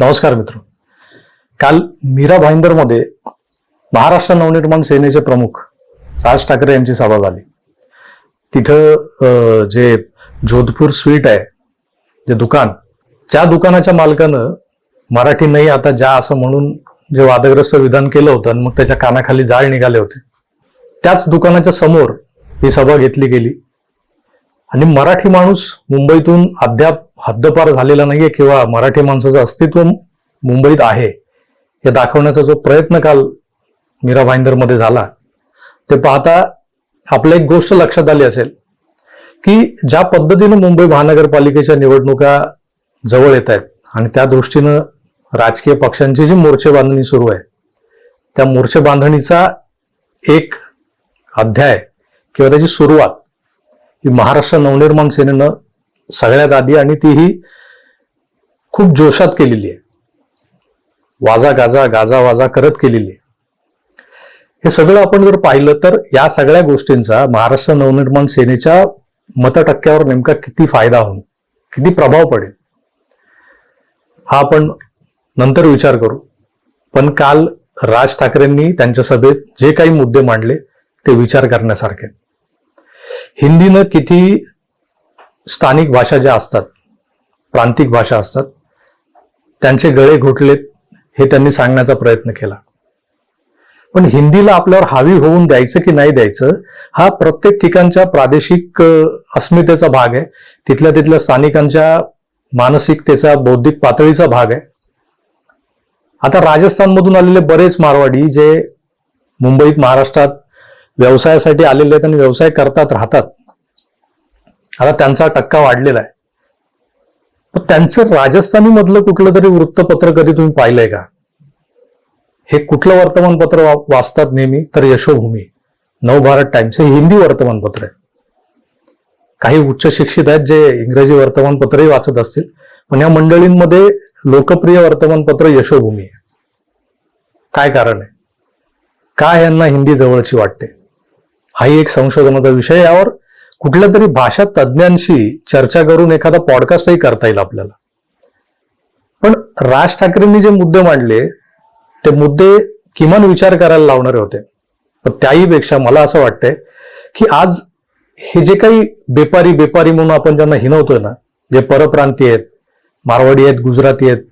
नमस्कार मित्र. काल मीरा भाईंदरमध्ये महाराष्ट्र नवनिर्माण सेनेचे प्रमुख राज ठाकरे यांची सभा झाली. तिथं जे जोधपूर स्वीट आहे जे दुकान त्या दुकानाच्या मालकानं मराठी नाही आता ज्या असं म्हणून जे वादग्रस्त विधान केलं होतं आणि मग त्याच्या कानाखाली जाळ निघाले होते. त्याच दुकानाच्या समोर ही सभा घेतली गेली. आणि मराठी माणूस मुंबईतून अद्याप हद्दपार झालेला नाहीये किंवा मराठी माणसाचं अस्तित्व मुंबईत आहे हे दाखवण्याचा जो प्रयत्न काल मीरा भाईंदरमध्ये झाला ते पाहता आपल्या एक गोष्ट लक्षात आली असेल की ज्या पद्धतीनं मुंबई महानगरपालिकेच्या निवडणुका जवळ येत आहेत आणि त्या दृष्टीनं राजकीय पक्षांची जी मोर्चे बांधणी सुरू आहे त्या मोर्चे बांधणीचा एक अध्याय किंवा त्याची सुरुवात ही महाराष्ट्र नवनिर्माण सेनेनं सगळ्यात आधी आणि तीही खूप जोशात केलेली आहे. वाजा गाजा गाजा वाजा करत केलेली आहे. हे सगळं आपण जर पाहिलं तर या सगळ्या गोष्टींचा महाराष्ट्र नवनिर्माण सेनेच्या मतटक्क्यावर नेमका किती फायदा होईल किती प्रभाव पडेल हा आपण नंतर विचार करू. पण काल राज ठाकरेंनी त्यांच्या सभेत जे काही मुद्दे मांडले ते विचार करण्यासारखे आहेत. हिंदीनं किती स्थानिक भाषा ज्या असतात प्रांतिक भाषा असतात त्यांचे गळे घोटलेत हे त्यांनी सांगण्याचा प्रयत्न केला. पण हिंदीला आपल्यावर हावी होऊन द्यायचं की नाही द्यायचं हा प्रत्येक ठिकाणच्या प्रादेशिक अस्मितेचा भाग आहे. तिथल्या तिथल्या स्थानिकांच्या मानसिकतेचा बौद्धिक पातळीचा भाग आहे. आता राजस्थानमधून आलेले बरेच मारवाडी जे मुंबईत महाराष्ट्रात व्यवसायासाठी आलेले आहेत आणि व्यवसाय करतात राहतात. आता त्यांचा टक्का वाढलेला आहे. पण त्यांचं राजस्थानी मधलं कुठलं तरी वृत्तपत्र कधी तुम्ही पाहिलंय का? हे कुठलं वर्तमानपत्र वाचतात नेहमी? तर यशोभूमी नवभारत टाइम्स. हे हिंदी वर्तमानपत्र आहे. काही उच्च शिक्षित आहेत जे इंग्रजी वर्तमानपत्रही वाचत असतील. पण या मंडळींमध्ये लोकप्रिय वर्तमानपत्र यशोभूमी आहे. काय कारण आहे? काय यांना हिंदी जवळची वाटते? हाही एक संशोधनाचा विषय यावर कुठल्या तरी भाषा तज्ज्ञांशी चर्चा करून एखादा पॉडकास्टही करता येईल आपल्याला. पण राज ठाकरेंनी जे मुद्दे मांडले ते मुद्दे किमान विचार करायला लावणारे होते. पण त्याही पेक्षा मला असं वाटतंय की आज हे जे काही बेपारी बेपारी म्हणून आपण ज्यांना हिनवतोय ना जे परप्रांतीय आहेत मारवाडी आहेत गुजराती आहेत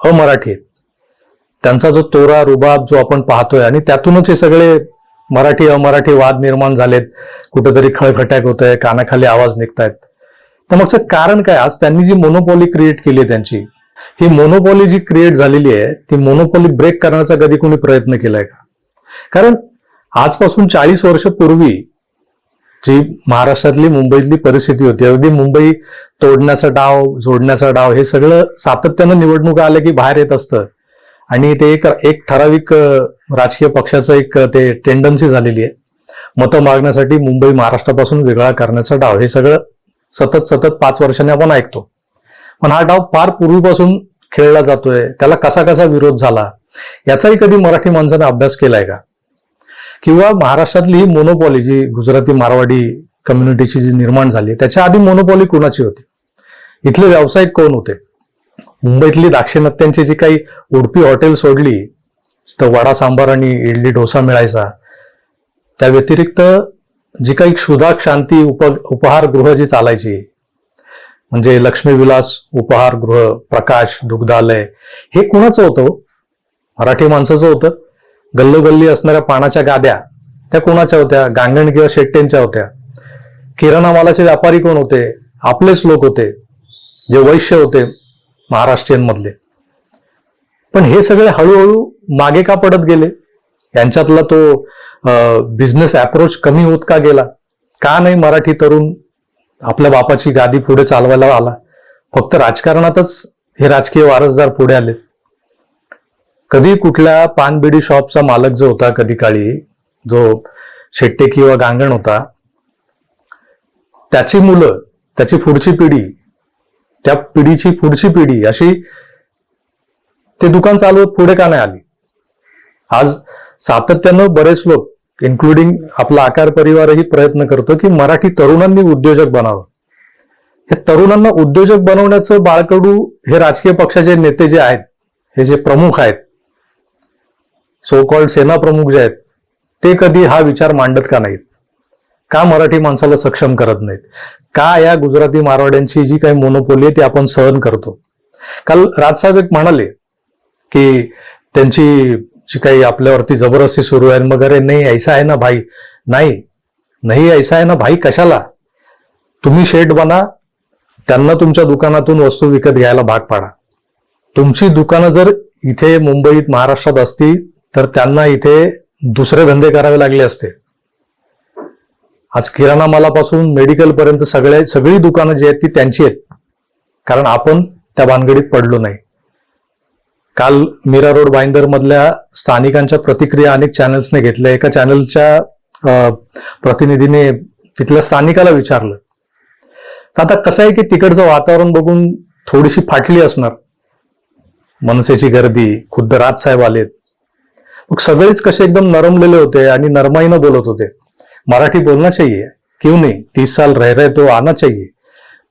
अमराठी आहेत त्यांचा जो तोरा रुबाब जो आपण पाहतोय आणि त्यातूनच हे सगळे मराठी अमराठी वाद निर्माण झालेत. कुठेतरी खळखट्याक होत आहे कानाखाली आवाज निघतायत. तर मगचं कारण काय? आज त्यांनी जी मोनोपॉली क्रिएट केली आहे त्यांची ही मोनोपॉली जी क्रिएट झालेली आहे ती मोनोपॉली ब्रेक करण्याचा कधी कोणी प्रयत्न केलाय का? कारण आजपासून चाळीस वर्ष पूर्वी जी महाराष्ट्रातली मुंबईतली परिस्थिती होती अगदी मुंबई तोडण्याचा डाव जोडण्याचा डाव हे सगळं सातत्यानं निवडणुका आल्या की बाहेर येत असतं. आणि ते एक एक ठराविक राजकीय पक्षाचं एक ते टेंडन्सी झालेली आहे. मतं मागण्यासाठी मुंबई महाराष्ट्रापासून वेगळा करण्याचा डाव. हे सगळं सतत सतत पाच वर्षांनी आपण ऐकतो. पण हा डाव फार पूर्वीपासून खेळला जातोय. त्याला कसा कसा विरोध झाला? याचाही कधी मराठी माणसाने अभ्यास केलाय का? किंवा महाराष्ट्रातली ही मोनोपॉली जी गुजराती मारवाडी कम्युनिटीची जी निर्माण झाली त्याच्या आधी मोनोपॉली कोणाची होती? इथले व्यावसायिक कोण होते? मुंबईतली दाक्षिणात्यांची जी काही उडपी हॉटेल सोडली तर वडा सांबार आणि इडली डोसा मिळायचा त्या व्यतिरिक्त जी काही क्षुधा शांती उप उपहारगृह जी चालायची म्हणजे लक्ष्मीविलास उपहारगृह प्रकाश दुग्धालय हे कुणाचं होतं हो? मराठी माणसाचं होतं. गल्लोगल्ली असणाऱ्या पानाच्या गाद्या त्या कोणाच्या होत्या? गांगण किंवा शेट्टेंच्या होत्या. किराणा मालाचे व्यापारी कोण होते? आपलेच लोक होते. जे वैश्य होते. महाराष्ट्रीयन मधले पण हे सगळे हळूहळू मागे का पडत गेले? यांच्यातला तो बिझनेस अप्रोच कमी होत का गेला? का नाही मराठी तरुण आपल्या बापाची गादी पुढे चालवायला आला? फक्त राजकारणातच हे राजकीय वारसदार पुढे आले. कधी कुठल्या पानबिडी शॉपचा मालक जो होता कधी काळी जो शेट्टे किंवा गांगण होता त्याची मुलं त्याची पुढची पिढी त्या पिढीची पुढची पिढी अशी ते दुकान चालवत पुढे का नाही आली? आज सातत्यानं बरेच लोक इन्क्लुडिंग आपला आकार परिवारही प्रयत्न करतो की मराठी तरुणांनी उद्योजक बनावं. हे तरुणांना उद्योजक बनवण्याचं बाळकडू हे राजकीय पक्षाचे नेते जे आहेत हे जे प्रमुख आहेत सो कॉल्ड सेना प्रमुख जे आहेत ते कधी हा विचार मांडत का नाहीत? का मराठी माणसाला सक्षम करत नाहीत? का या गुजराती मारवाड्यांची जी काही मोनोपोली आहे ती आपण सहन करतो? काल राजसाहेब एक म्हणाले की त्यांची जी काही आपल्यावरती जबरदस्ती सुरू आहे मग अरे नाही ऐसा आहे ना भाई. नाही नाही ऐसा आहे ना भाई कशाला? तुम्ही शेट बना त्यांना तुमच्या दुकानातून वस्तू विकत घ्यायला भाग पाडा. तुमची दुकानं जर इथे मुंबईत महाराष्ट्रात असती तर त्यांना इथे दुसरे धंदे करावे लागले असते. आज किराणा मालापासून मेडिकल पर्यंत सगळ्या सगळी दुकानं जी आहेत ती त्यांची आहेत. कारण आपण त्या भानगडीत पडलो नाही. काल मीरा रोड बाईंदर मधल्या स्थानिकांच्या प्रतिक्रिया अनेक चॅनल्सने घेतल्या. एका चॅनलच्या अं, प्रतिनिधीने तिथल्या स्थानिकाला विचारलं. तर आता कसं आहे की तिकडचं वातावरण बघून थोडीशी फाटली असणार. मनसेची गर्दी खुद्द राजसाहेब आलेत. मग सगळेच कसे एकदम नरमलेले होते आणि नरमाईनं बोलत होते. मराठी बोलना चाहिए. क्यों नहीं? तीस साल रह रहे तो आना चाहिए.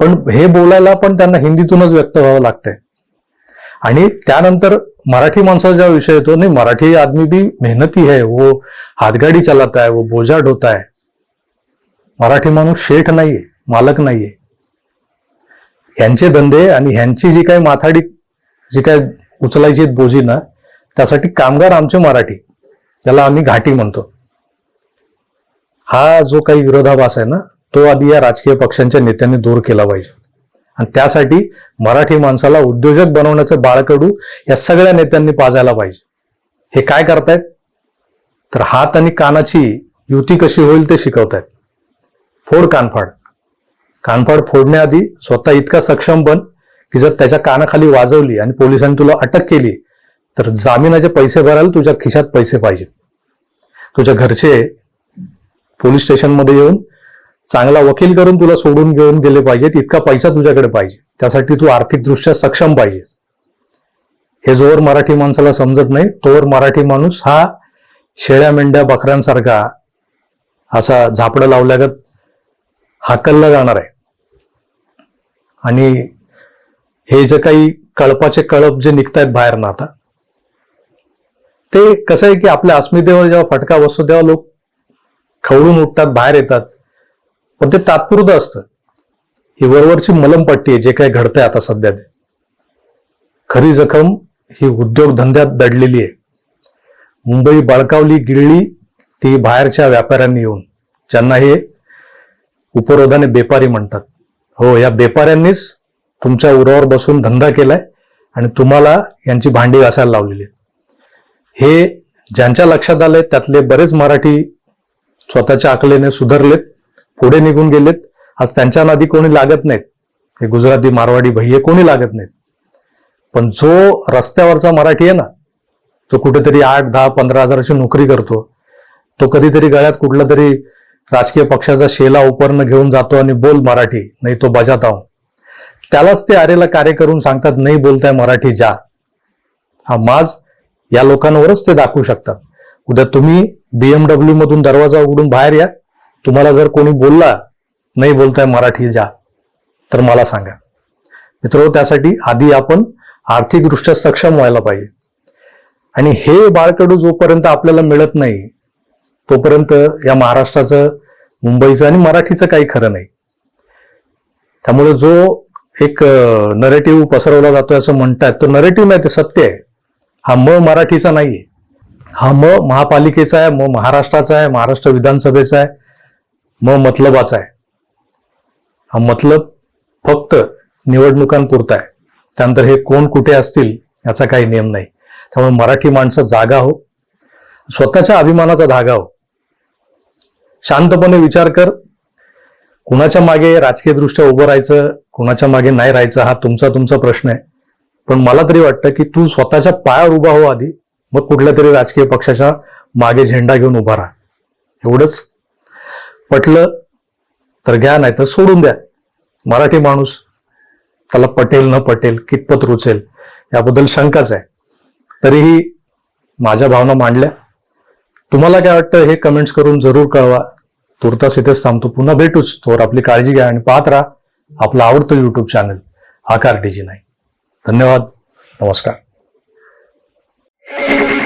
पण हे बोलायला पण त्यांना हिंदीतूनच व्यक्त व्हावं लागतंय. आणि त्यानंतर मराठी माणसाचा ज्या विषय येतो नाही मराठी आदमी भी मेहनती है वो हातगाडी चालत आहे वो बोझा होत आहे. मराठी माणूस शेठ नाहीये मालक नाहीये. ह्यांचे धंदे आणि ह्यांची जी काही माथाडी जी काय उचलायची आहेत बोजी ना त्यासाठी कामगार आमचे मराठी त्याला आम्ही घाटी म्हणतो. हा जो काही विरोधाभास आहे ना तो आधी या राजकीय पक्षांच्या नेत्यांनी दूर केला पाहिजे. आणि त्यासाठी मराठी माणसाला उद्योजक बनवण्याचं बाळकडू या सगळ्या नेत्यांनी पाजायला पाहिजे. हे काय करतायत? तर हात आणि कानाची युती कशी होईल ते शिकवतायत. फोड कानफाड. कानफाड फोडण्याआधी स्वतः इतका सक्षम बन की जर त्याच्या कानाखाली वाजवली आणि पोलिसांनी तुला अटक केली तर जामिनाचे पैसे भरायला तुझ्या खिशात पैसे पाहिजेत. तुझ्या घरचे पोलीस स्टेशनमध्ये येऊन चांगला वकील करून तुला सोडून घेऊन गेले पाहिजेत इतका पैसा तुझ्याकडे पाहिजे. त्यासाठी तू आर्थिकदृष्ट्या सक्षम पाहिजेस हे जोवर मराठी माणसाला समजत नाही. तोवर मराठी माणूस हा शेळ्या मेंढ्या बकऱ्यांसारखा असा झापडं लावल्यागत हाकलला जाणार आहे. आणि हे जे काही कळपाचे कळप जे निघतायत बाहेर ना आता ते कसं आहे की आपल्या अस्मितेवर जेव्हा फटका बसतो तेव्हा लोक खवळून उठतात बाहेर येतात. पण ते तात्पुरतं असतं. ही वरवरची मलमपट्टी आहे जे काही घडतंय आता सध्या ते. खरी जखम ही उद्योगधंद्यात दडलेली आहे. मुंबई बळकावली गिळली ती बाहेरच्या व्यापाऱ्यांनी येऊन ज्यांना हे उपरोधाने बेपारी म्हणतात. हो या बेपाऱ्यांनीच तुमच्या उरावर बसून धंदा केलाय आणि तुम्हाला यांची भांडी घासायला लावलेली आहे. हे ज्यांच्या लक्षात आलंय त्यातले बरेच मराठी स्वतःच्या आकलेने सुधारलेत पुढे निघून गेलेत. आज त्यांच्या नादी कोणी लागत नाहीत. हे गुजराती मारवाडी भैये कोणी लागत नाहीत. पण जो रस्त्यावरचा मराठी आहे ना तो कुठेतरी आठ दहा पंधरा हजाराची नोकरी करतो. तो कधीतरी गळ्यात कुठला तरी राजकीय पक्षाचा शेला उपरणं घेऊन जातो आणि बोल मराठी नाही तो बजात आहो. त्यालाच ते आरेला कार्य करून सांगतात नाही बोलताय मराठी जा. हा माज या लोकांवरच ते दाखवू शकतात. उद्या तुम्ही बीएमडब्ल्यू मधून दरवाजा उघडून बाहेर या. तुम्हाला जर कोणी बोलला नाही बोलताय मराठी जा. तर मला सांगा. मित्र त्यासाठी आधी आपण आर्थिकदृष्ट्या सक्षम व्हायला पाहिजे. आणि हे बाळकडू जोपर्यंत आपल्याला मिळत नाही तोपर्यंत या महाराष्ट्राचं मुंबईचं आणि मराठीचं काही खरं नाही. त्यामुळे जो एक नरेटिव्ह पसरवला जातोय असं म्हणतात तो नरेटिव्ह नाही ते सत्य आहे. हा म मराठीचा नाहीये. हा म महापालिकेचा आहे म महाराष्ट्राचा आहे महाराष्ट्र विधानसभेचा आहे म मतलबाचा आहे. हा मतलब फक्त निवडणुकांपुरता आहे. त्यानंतर हे कोण कुठे असतील याचा काही नियम नाही. त्यामुळे मराठी माणसं जागा हो. स्वतःच्या अभिमानाचा धागा हो. शांतपणे विचार कर. कुणाच्या मागे राजकीयदृष्ट्या उभं राहायचं कुणाच्या मागे नाही राहायचं हा तुमचा तुमचा प्रश्न आहे. पण मला तरी वाटतं की तू स्वतःच्या पायावर उभा हो आधी. मग कुठल्या तरी राजकीय पक्षाच्या मागे झेंडा घेऊन उभा राहा. एवढंच. पटलं तर घ्या नाही तर सोडून द्या. मराठी माणूस त्याला पटेल न पटेल कितपत रुचेल याबद्दल शंकाच आहे. तरीही माझ्या भावना मांडल्या. तुम्हाला काय वाटतं हे कमेंट्स करून जरूर कळवा. तुर्तास इथेच थांबतो. पुन्हा भेटूच. तोवर आपली काळजी घ्या आणि पाहत राहा. आपलं आवडतं युट्यूब चॅनल आकार डीजी नाही धन्यवाद. नमस्कार. Hey!